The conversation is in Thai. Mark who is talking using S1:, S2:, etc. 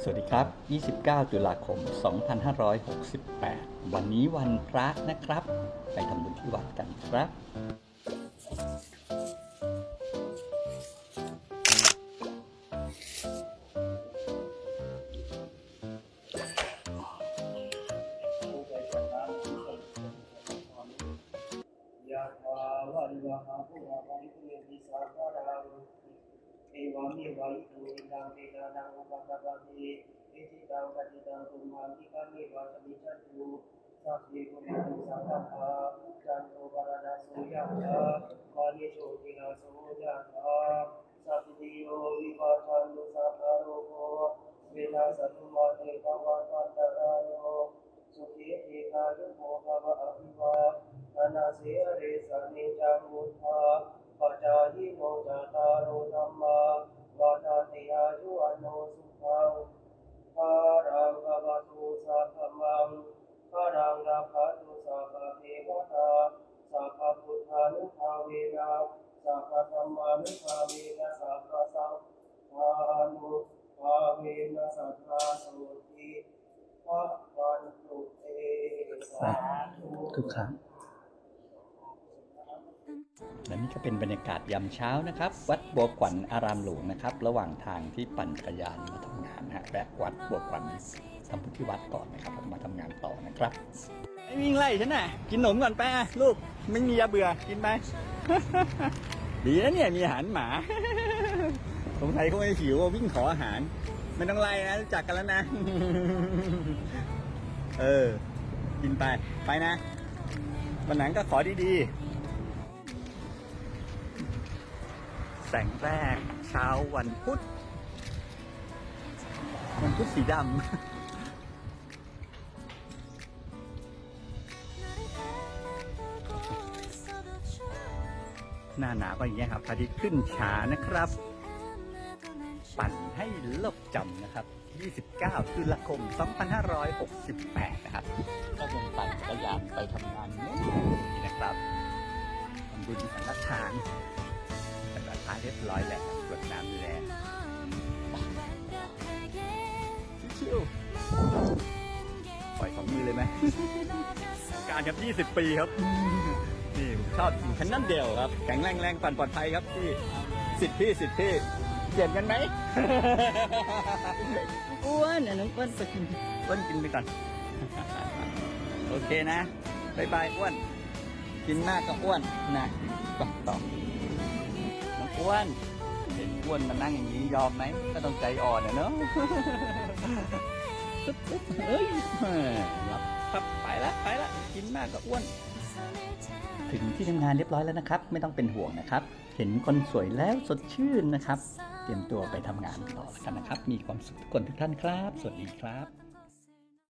S1: สวัสดีครับ 29 ตุลาคม 2568 วันนี้วันพระนะครับ ไปทำบุญที่วัดกันครับ
S2: ยะถาวาริวหาภูราภริปุเรนติสาคารังเอวามิวะอิโตอิตังเตนะนังอุปกปปติอิจิตังปฏิตังตุมหังคิกามิวะวันตุสังฆปาจันโทประโสยะถาวานิโชติสยะถาสัพพิโยวิปัสสันตุสัพพะโรโคเวนัสสตุมาเตภวัตวันตรา ยโยสุขีเอกายุโมภวะอภิวาทนาเสเรสเนจังมุทธาปัจจายิโนจาตารโอธรรมาว สัพพมังภารังราภตุสัพพะเทวตาสัพพะพุทธานุภาเวนะสัพพะธรรมานุภาเวนะสัพพะสังฆานุภาเวนะสัทธาโสติพระวันตุเตสาธุ
S1: ทุกครั้งและนี่ก็เป็นบรรยากาศยามเช้านะครับ วัดบัวขวัญอารามหลวงนะครับ ระหว่างทางที่ปั่นจักรยานมาทำงานนะฮะแวะวัดบัวขวัญทำบุญที่วัดก่อนนะครับแล้ว มาทำงานต่อนะครับไอ้วิ่งไล่ฉันน่ะกินขนมก่อนไปอะลูกไม่มียาเบื่อกินไป ดีนะเนี่ยมีอาหารหมาสงสัยเขาไม่หิววิ่งขออาหาร ไม่ต้องไล่นะรู้จักกันแล้วนะ เออ กินไปไปนะวันหลังก็ขอดีๆ แสงแรกเช้าวันพุธวันพุธสีดำ หน้าหนาวก็อย่างเงี้ยครับพระอาทิตย์ขึ้นช้านะครับ ปั่นให้ลบจำนะครับ 29ตุลาคม 2568 นะครับก็ยังปั่นจักรยานไปทำงานนี่นะครับทำบุญสังฆทานสังฆทานเรียบร้อยแล้วกรวดน้ำแล้วชิวๆปล่อยของมือเลยไหมการครับ 20 ปีครับ นี่ผมชอบคันนั่นเดียวครับ แข็งแรงแรงปั่นปลอดภัยครับพี่สิทธิ์พี่สิทธิ์พี่เปลี่ยนกันไหม อ้วนอะน้องอ้วนไปกินอ้วนกินไปก่อน โอเคนะบายบายอ้วน กินมากก็อ้วนนะต่อต่อน้องอ้วนเห็นอ้วนมานั่งอย่างนี้ยอมไหมก็ต้องใจอ่อนอะเนาะเอ้ยหลับครับไปละไปละกินมากก็อ้วน ถึงที่ทำงานเรียบร้อยแล้วนะครับ ไม่ต้องเป็นห่วงนะครับ เห็นคนสวยแล้วสดชื่นนะครับ เตรียมตัวไปทำงานต่อแล้วกันนะครับ มีความสุขทุกคนทุกท่านครับ สวัสดีครับ